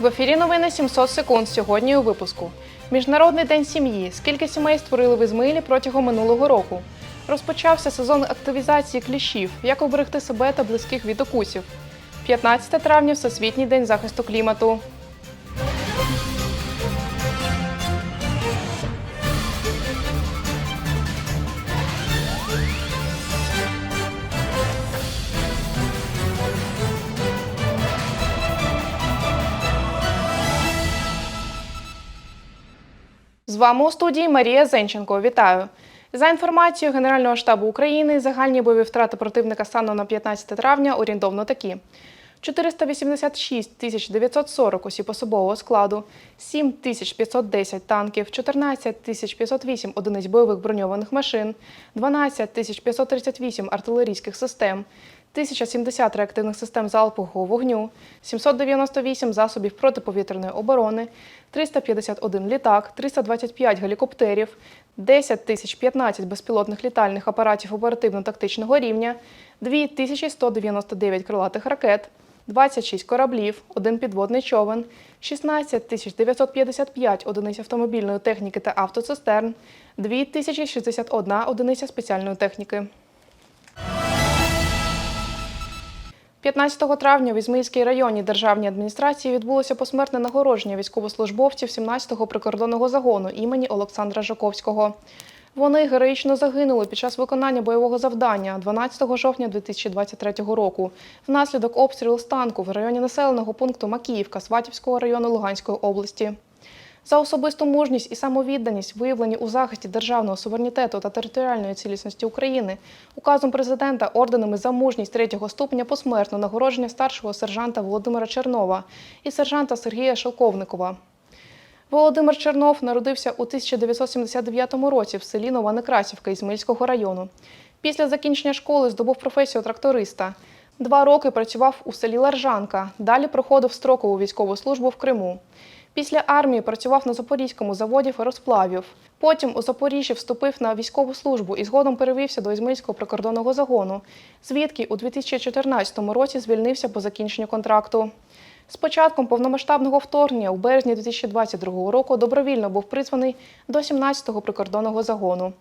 В ефірі новини 700 секунд сьогодні у випуску. Міжнародний день сім'ї. Скільки сімей створили в Ізмаїлі протягом минулого року? Розпочався сезон активізації кліщів. Як оберегти себе та близьких від укусів? 15 травня Всесвітній день захисту клімату. З вами у студії Марія Зенченко. Вітаю. За інформацією Генерального штабу України, загальні бойові втрати противника станом на 15 травня орієнтовно такі: 486 тисяч 940 осіб особового складу, 7 тисяч 510 танків, 14 тисяч 508 одиниць бойових броньованих машин, 12 тисяч 538 артилерійських систем, 1070 реактивних систем залпового вогню, 798 засобів протиповітряної оборони, 351 літак, 325 гелікоптерів, 10 тисяч 15 безпілотних літальних апаратів оперативно-тактичного рівня, 2199 крилатих ракет, 26 кораблів, один підводний човен, 16 тисяч 955 одиниць автомобільної техніки та автоцистерн, 2061 одиниця спеціальної техніки. 15 травня в Ізмаїльській районній державній адміністрації відбулося посмертне нагородження військовослужбовців 17-го прикордонного загону імені Олександра Жаковського. Вони героїчно загинули під час виконання бойового завдання 12 жовтня 2023 року внаслідок обстрілу станку в районі населеного пункту Макіївка Сватівського району Луганської області. За особисту мужність і самовідданість, виявлені у захисті державного суверенітету та територіальної цілісності України, указом президента орденами за мужність третього ступеня посмертно нагородження старшого сержанта Володимира Чернова і сержанта Сергія Шелковникова. Володимир Чернов народився у 1979 році в селі Нова Некрасівка Ізмаїльського району. Після закінчення школи здобув професію тракториста. Два роки працював у селі Ларжанка, далі проходив строкову військову службу в Криму. Після армії працював на Запорізькому заводі феросплавів. Потім у Запоріжжі вступив на військову службу і згодом перевівся до Ізмаїльського прикордонного загону, звідки у 2014 році звільнився по закінченню контракту. З початком повномасштабного вторгнення у березні 2022 року добровільно був призваний до 17-го прикордонного загону.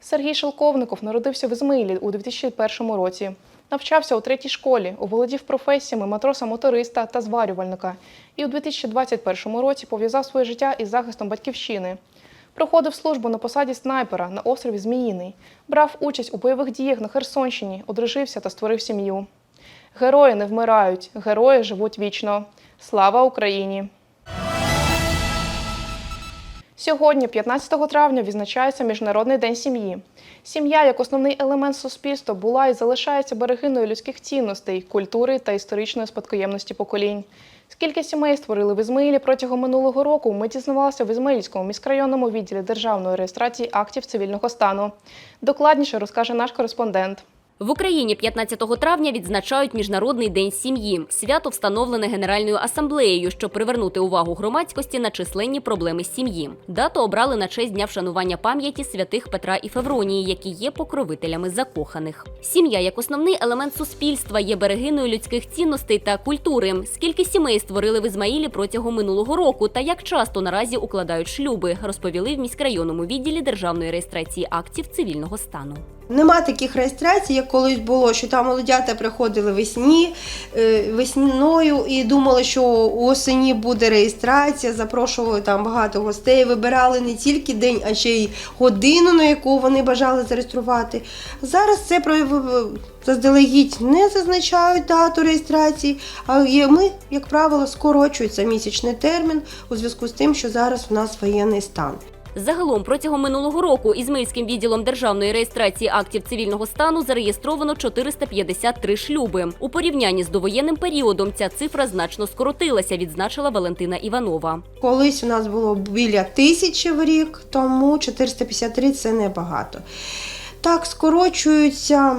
Сергій Шелковников народився в Ізмаїлі у 2001 році. Навчався у третій школі, оволодів професіями матроса-моториста та зварювальника і у 2021 році пов'язав своє життя із захистом батьківщини. Проходив службу на посаді снайпера на острові Зміїний, брав участь у бойових діях на Херсонщині, одружився та створив сім'ю. Герої не вмирають, герої живуть вічно. Слава Україні! Сьогодні, 15 травня, відзначається Міжнародний день сім'ї. Сім'я як основний елемент суспільства була і залишається берегиною людських цінностей, культури та історичної спадкоємності поколінь. Скільки сімей створили в Ізмаїлі протягом минулого року, ми дізнавалися в Ізмаїльському міськрайонному відділі державної реєстрації актів цивільного стану. Докладніше розкаже наш кореспондент. В Україні 15 травня відзначають Міжнародний день сім'ї. Свято встановлене Генеральною асамблеєю, щоб привернути увагу громадськості на численні проблеми сім'ї. Дату обрали на честь дня вшанування пам'яті святих Петра і Февронії, які є покровителями закоханих. Сім'я як основний елемент суспільства є берегиною людських цінностей та культури. Скільки сімей створили в Ізмаїлі протягом минулого року та як часто наразі укладають шлюби, розповіли в міськрайонному відділі державної реєстрації актів цивільного стану. Нема таких реєстрацій, як колись було, що там молодята приходили весні, е, весною і думали, що осені буде реєстрація, запрошували там багато гостей, вибирали не тільки день, а ще й годину, на яку вони бажали зареєструвати. Зараз це про заздалегідь не зазначають дату реєстрації, а ми, як правило, скорочується місячний термін у зв'язку з тим, що зараз у нас воєнний стан. Загалом протягом минулого року Ізмаїльським відділом державної реєстрації актів цивільного стану зареєстровано 453 шлюби. У порівнянні з довоєнним періодом ця цифра значно скоротилася, відзначила Валентина Іванова. Колись у нас було біля тисячі в рік, тому 453 це небагато. Так, скорочуються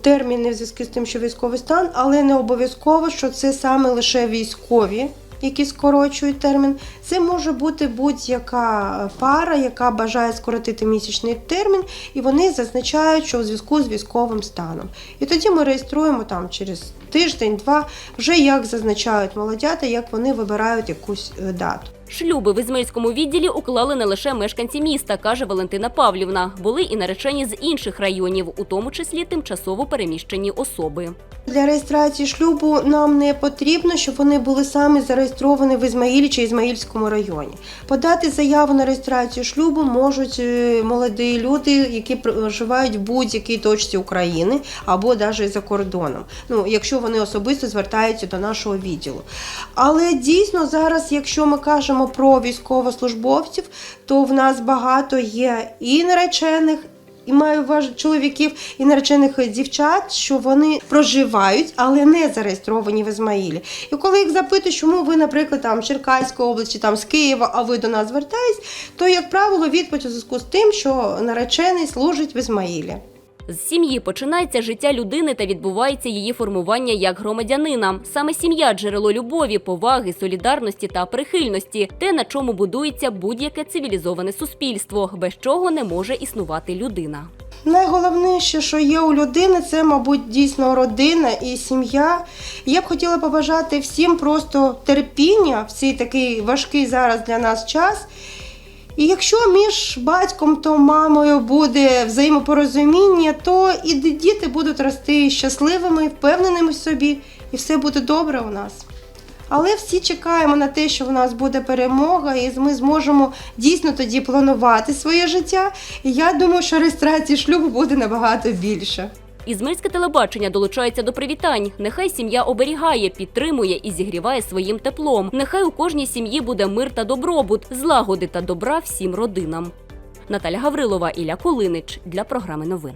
терміни в зв'язку з тим, що військовий стан, але не обов'язково, що це саме лише військові, які скорочують термін. Це може бути будь-яка пара, яка бажає скоротити місячний термін, і вони зазначають, що в зв'язку з військовим станом. І тоді ми реєструємо там через тиждень-два, вже як зазначають молодята, як вони вибирають якусь е, дату. Шлюби в Ізмаїльському відділі уклали не лише мешканці міста, каже Валентина Павлівна. Були і наречені з інших районів, у тому числі тимчасово переміщені особи. Для реєстрації шлюбу нам не потрібно, щоб вони були саме зареєстровані в Ізмаїлі чи Ізмаїльському районі. Подати заяву на реєстрацію шлюбу можуть е, молоді люди, які проживають в будь-якій точці України або навіть за кордоном. Ну, якщо вони особисто звертаються до нашого відділу. Але дійсно зараз, якщо ми кажемо про військовослужбовців, то в нас багато є і наречених, і маю чоловіків і наречених дівчат, що вони проживають, але не зареєстровані в Ізмаїлі. І коли їх запитують, чому ви, наприклад, там Черкаської області, там з Києва, а ви до нас звертаєтесь, то як правило відповідь у зв'язку з тим, що наречений служить в Ізмаїлі. З сім'ї починається життя людини та відбувається її формування як громадянина. Саме сім'я джерело любові, поваги, солідарності та прихильності, те, на чому будується будь-яке цивілізоване суспільство, без чого не може існувати людина. Найголовніше, що є у людини, це, мабуть, дійсно родина і сім'я. Я б хотіла побажати всім просто терпіння в цей такий важкий зараз для нас час. І якщо між батьком та мамою буде взаємопорозуміння, то і діти будуть рости щасливими, впевненими в собі, і все буде добре у нас. Але всі чекаємо на те, що в нас буде перемога, і ми зможемо дійсно тоді планувати своє життя. І я думаю, що реєстрації шлюбу буде набагато більше. Ізмельське телебачення долучається до привітань. Нехай сім'я оберігає, підтримує і зігріває своїм теплом. Нехай у кожній сім'ї буде мир та добробут, злагоди та добра всім родинам. Наталя Гаврилова, Ілля Кулинич для програми новин.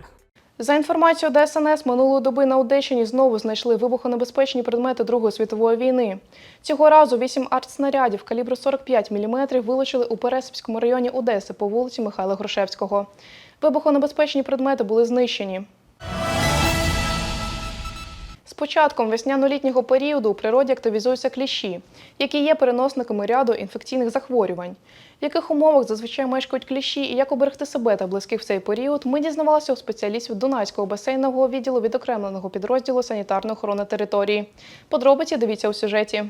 За інформацією ДСНС, минулої доби на Одещині знову знайшли вибухонебезпечні предмети Другої світової війни. Цього разу вісім артснарядів калібру 45 мм вилучили у Пересипському районі Одеси по вулиці Михайла Грушевського. Вибухонебезпечні предмети були знищені. Початком весняно-літнього періоду у природі активізуються кліщі, які є переносниками ряду інфекційних захворювань. В яких умовах зазвичай мешкають кліщі і як оберегти себе та близьких в цей період, ми дізнавалися у спеціалістів Дунайського басейнового відділу відокремленого підрозділу санітарної охорони території. Подробиці дивіться у сюжеті.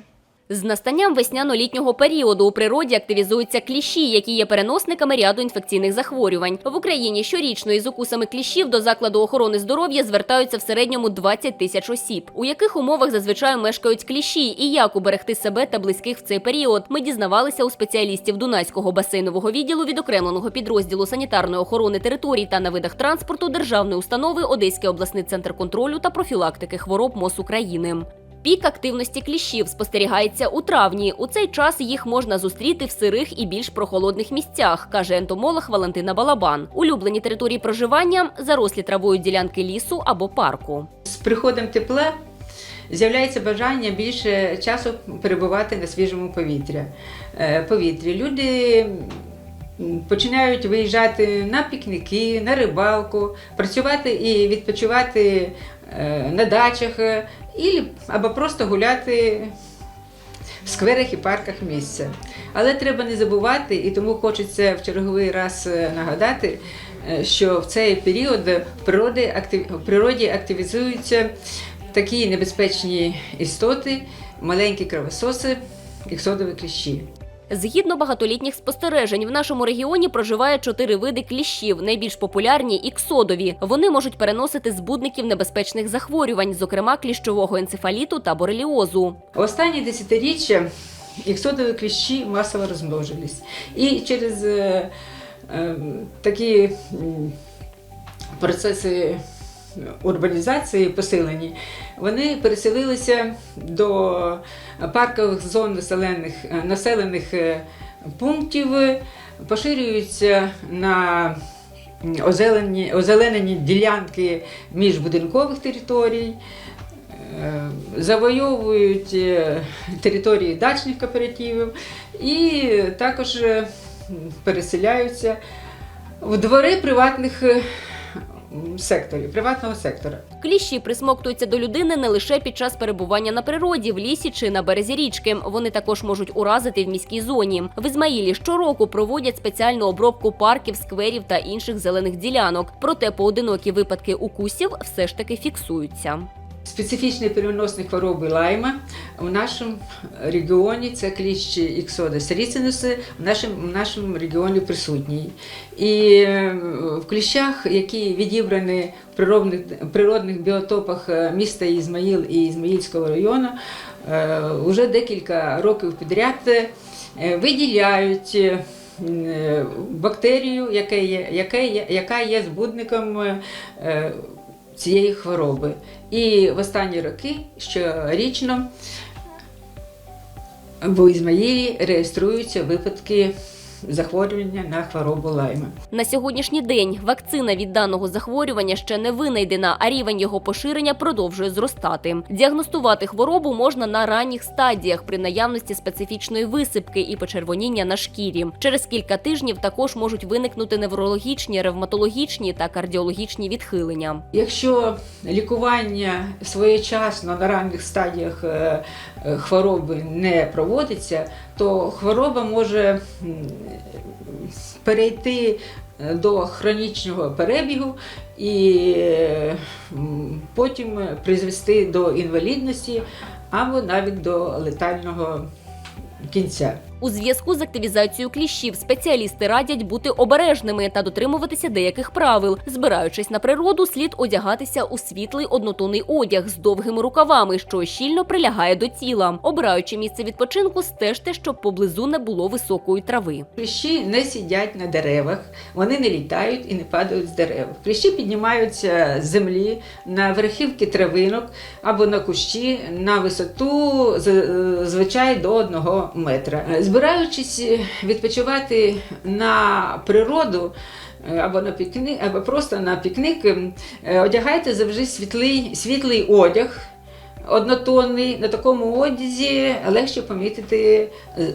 З настанням весняно-літнього періоду у природі активізуються кліщі, які є переносниками ряду інфекційних захворювань. В Україні щорічно із укусами кліщів до закладу охорони здоров'я звертаються в середньому 20 тисяч осіб. У яких умовах зазвичай мешкають кліщі і як уберегти себе та близьких в цей період, ми дізнавалися у спеціалістів Дунайського басейнового відділу відокремленого підрозділу санітарної охорони територій та на видах транспорту державної установи Одеський обласний центр контролю та профілактики хвороб МОЗ України. Пік активності кліщів спостерігається у травні. У цей час їх можна зустріти в сирих і більш прохолодних місцях, каже ентомолог Валентина Балабан. Улюблені території проживання зарослі травою ділянки лісу або парку. З приходом тепла з'являється бажання більше часу перебувати на свіжому повітря. е, повітрі. Люди починають виїжджати на пікніки, на рибалку, працювати і відпочивати е, на дачах е, і- або просто гуляти в скверах і парках місця. Але треба не забувати, і тому хочеться в черговий раз е, нагадати, е, що в цей період в природі, активізуються такі небезпечні істоти, маленькі кровососи, іксодові кліщі. Згідно багатолітніх спостережень, в нашому регіоні проживає чотири види кліщів. Найбільш популярні іксодові. Вони можуть переносити збудників небезпечних захворювань, зокрема кліщового енцефаліту та бореліозу. Останні десятиріччя іксодові кліщі масово розмножились. І через е, е, такі процеси урбанізації посилені, вони переселилися до паркових зон населених, е, населених е, пунктів, поширюються на озелені, озеленені ділянки міжбудинкових територій. Е, завойовують е, території дачних кооперативів і також переселяються в двори приватних секторі, приватного сектора. Кліщі присмоктуються до людини не лише під час перебування на природі, в лісі чи на березі річки. Вони також можуть уразити в міській зоні. В Ізмаїлі щороку проводять спеціальну обробку парків, скверів та інших зелених ділянок. Проте поодинокі випадки укусів все ж таки фіксуються. Специфічні переносні хвороби лайма в нашому регіоні це кліщ іксодес ріцинус в нашому, в нашому регіоні присутній. І е, в кліщах, які відібрані в природних, природних біотопах е, міста Ізмаїл і Ізмаїльського району, вже декілька років підряд е, виділяють. е, Бактерію, яка є, яка є, яка є збудником е, цієї хвороби. І в останні роки щорічно в Ізмаїлі реєструються випадки захворювання на хворобу лайма. На сьогоднішній день вакцина від даного захворювання ще не винайдена, а рівень його поширення продовжує зростати. Діагностувати хворобу можна на ранніх стадіях при наявності специфічної висипки і почервоніння на шкірі. Через кілька тижнів також можуть виникнути неврологічні, ревматологічні та кардіологічні відхилення. Якщо лікування своєчасно на ранніх стадіях е, е, хвороби не проводиться, то хвороба може перейти е, до хронічного перебігу і потім призвести до інвалідності або навіть до летального кінця. У зв'язку з активізацією кліщів спеціалісти радять бути обережними та дотримуватися деяких правил. Збираючись на природу, слід одягатися у світлий однотонний одяг з довгими рукавами, що щільно прилягає до тіла. Обираючи місце відпочинку, стежте, щоб поблизу не було високої трави. Кліщі не сидять на деревах, вони не літають і не падають з дерев. Кліщі піднімаються з землі на верхівки травинок або на кущі на висоту з- звичай до одного метра. Збираючись відпочивати на природу. е, Або на пікник, або просто на пікник, е, одягайте завжди світлий, світлий одяг, однотонний. На такому одязі легше помітити е,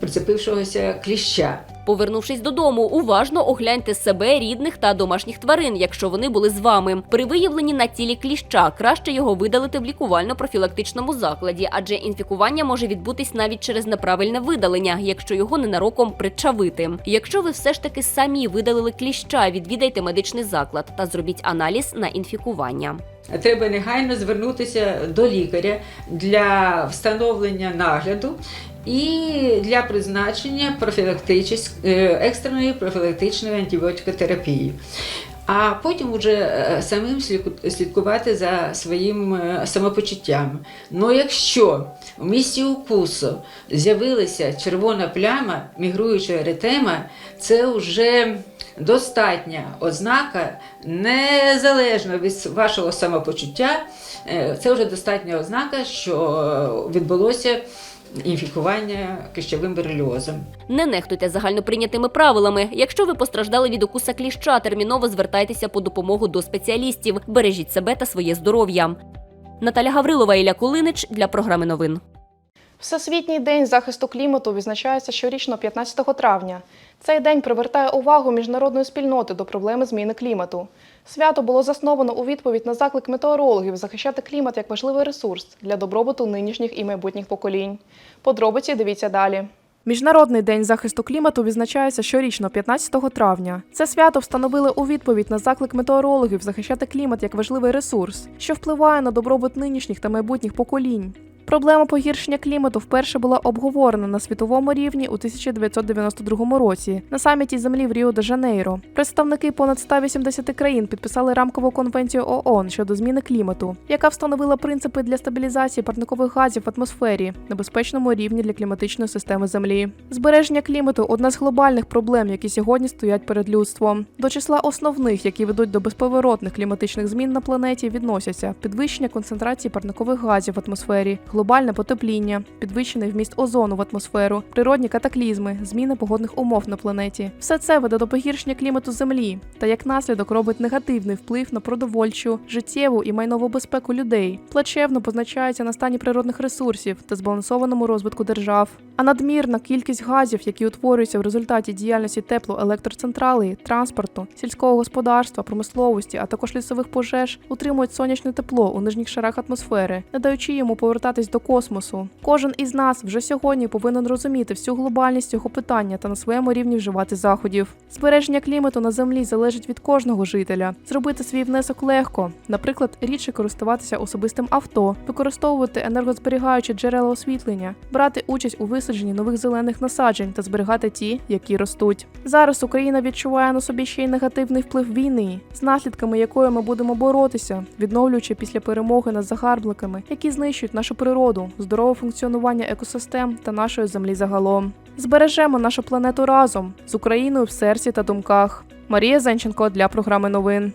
прицепившогося кліща. Повернувшись додому, уважно огляньте себе, рідних та домашніх тварин, якщо вони були з вами. При виявленні на тілі кліща краще його видалити в лікувально-профілактичному закладі, адже інфікування може відбутись навіть через неправильне видалення, якщо його ненароком причавити. Якщо ви все ж таки самі видалили кліща, відвідайте медичний заклад та зробіть аналіз на інфікування. Треба негайно звернутися до лікаря для встановлення нагляду і для призначення е, екстреної профілактичної антибіотикотерапії. А потім вже е, самим слідкувати за своїм е, самопочуттям. Ну якщо в місці укусу з'явилася червона пляма, мігруюча еретема, це вже достатня ознака, незалежно від вашого самопочуття, це вже достатня ознака, що відбулося інфікування кищовим бореліозом. Не нехтуйте загальноприйнятими правилами. Якщо ви постраждали від укуса кліща, терміново звертайтеся по допомогу до спеціалістів. Бережіть себе та своє здоров'я. Наталя Гаврилова, Ілля Кулинич для програми новин. Всесвітній день захисту клімату відзначається щорічно 15 травня. Цей день привертає увагу міжнародної спільноти до проблеми зміни клімату. Свято було засновано у відповідь на заклик метеорологів захищати клімат як важливий ресурс для добробуту нинішніх і майбутніх поколінь. Подробиці дивіться далі. Міжнародний день захисту клімату відзначається щорічно 15 травня. Це свято встановили у відповідь на заклик метеорологів захищати клімат як важливий ресурс, що впливає на добробут нинішніх та майбутніх поколінь. Проблема погіршення клімату вперше була обговорена на світовому рівні у 1992 році на саміті землі в Ріо де Жанейро. Представники понад 180 країн підписали рамкову конвенцію ООН щодо зміни клімату, яка встановила принципи для стабілізації парникових газів в атмосфері на безпечному рівні для кліматичної системи Землі. Збереження клімату одна з глобальних проблем, які сьогодні стоять перед людством. До числа основних, які ведуть до безповоротних кліматичних змін на планеті, відносяться підвищення концентрації парникових газів в атмосфері, глобальне потепління, підвищений вміст озону в атмосферу, природні катаклізми, зміни погодних умов на планеті. Все це веде до погіршення клімату Землі та як наслідок робить негативний вплив на продовольчу, життєву і майнову безпеку людей, плачевно позначається на стані природних ресурсів та збалансованому розвитку держав. А надмірна кількість газів, які утворюються в результаті діяльності теплоелектроцентралей, транспорту, сільського господарства, промисловості, а також лісових пожеж, утримують сонячне тепло у нижніх шарах атмосфери, не даючи йому повертатись до космосу. Кожен із нас вже сьогодні повинен розуміти всю глобальність цього питання та на своєму рівні вживати заходів. Збереження клімату на землі залежить від кожного жителя. Зробити свій внесок легко, наприклад, рідше користуватися особистим авто, використовувати енергозберігаючі джерела освітлення, брати участь у висадженні нових зелених насаджень та зберігати ті, які ростуть. Зараз Україна відчуває на собі ще й негативний вплив війни, з наслідками якої ми будемо боротися, відновлюючи після перемоги над загарбниками, які знищують нашу природу, здорове функціонування екосистем та нашої землі загалом. Збережемо нашу планету разом з Україною в серці та думках. Марія Зенченко для програми новин.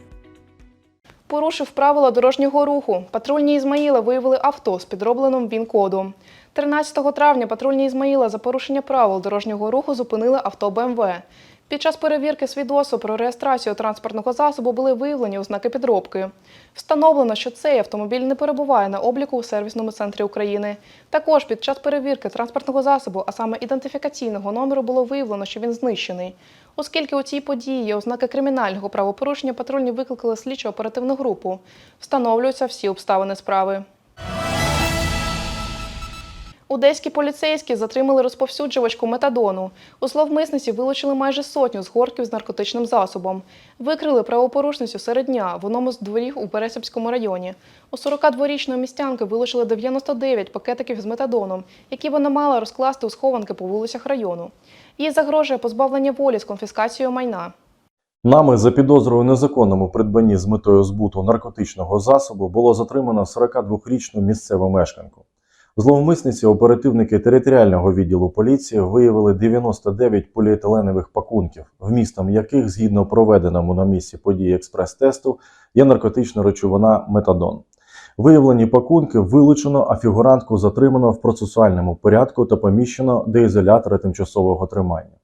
Порушив правила дорожнього руху. Патрульні Ізмаїла виявили авто з підробленим ВІН-кодом. 13 травня патрульні Ізмаїла за порушення правил дорожнього руху зупинили авто БМВ. Під час перевірки свідоцтва про реєстрацію транспортного засобу були виявлені ознаки підробки. Встановлено, що цей автомобіль не перебуває на обліку у сервісному центрі України. Також під час перевірки транспортного засобу, а саме ідентифікаційного номеру, було виявлено, що він знищений. Оскільки у цій події є ознаки кримінального правопорушення, патрульні викликали слідчо оперативну групу. Встановлюються всі обставини справи. Одеські поліцейські затримали розповсюджувачку метадону. У зловмисниці вилучили майже сотню згортків з наркотичним засобом. Викрили правопорушницю серед дня в одному з дворів у Пересипському районі. У 42-річної містянки вилучили 99 пакетиків з метадоном, які вона мала розкласти у схованки по вулицях району. Їй загрожує позбавлення волі з конфіскацією майна. Нами за підозрою незаконному придбанні з метою збуту наркотичного засобу було затримано 42-річну місцеву мешканку. Зловмисниці оперативники територіального відділу поліції виявили 99 поліетиленових пакунків, вмістом яких, згідно проведеному на місці події експрес-тесту, є наркотична речовина метадон. Виявлені пакунки вилучено, а фігурантку затримано в процесуальному порядку та поміщено до ізолятора тимчасового тримання.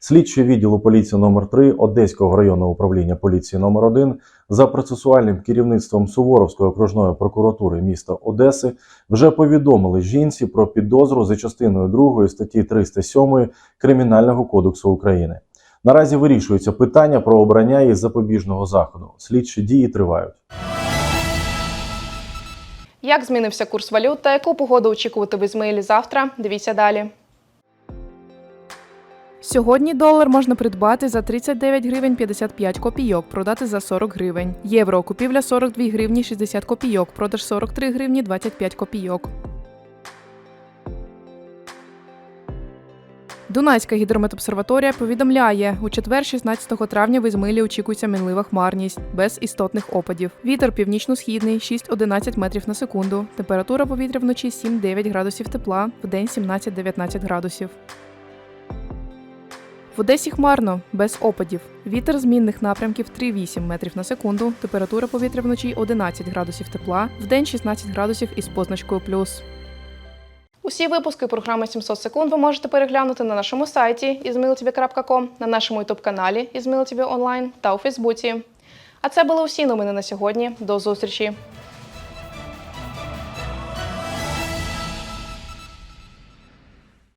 Слідчий відділу поліції номер 3 Одеського районного управління поліції номер 1 за процесуальним керівництвом Суворовської окружної прокуратури міста Одеси вже повідомили жінці про підозру за частиною 2 статті 307 Кримінального кодексу України. Наразі вирішується питання про обрання її запобіжного заходу. Слідчі дії тривають. Як змінився курс валют та яку погоду очікувати в Ізмаїлі завтра? Дивіться далі. Сьогодні долар можна придбати за 39 гривень 55 копійок, продати за 40 гривень. Євро купівля 42 гривні 60 копійок, продаж 43 гривні 25 копійок. Дунайська гідрометобсерваторія повідомляє, у четвер, 16 травня, в Ізмилі очікується мінлива хмарність без істотних опадів. Вітер північно-східний 6-11 метрів на секунду. Температура повітря вночі 7-9 градусів тепла, вдень 17-19 градусів. В Одесі хмарно, без опадів. Вітер змінних напрямків 3-8 метрів на секунду. Температура повітря вночі 11 градусів тепла, вдень 16 градусів із позначкою плюс. Усі випуски програми 700 секунд ви можете переглянути на нашому сайті izmailtv.com, на нашому ютуб-каналі Izmailtv онлайн та у Фейсбуці. А це були усі новини на сьогодні. До зустрічі!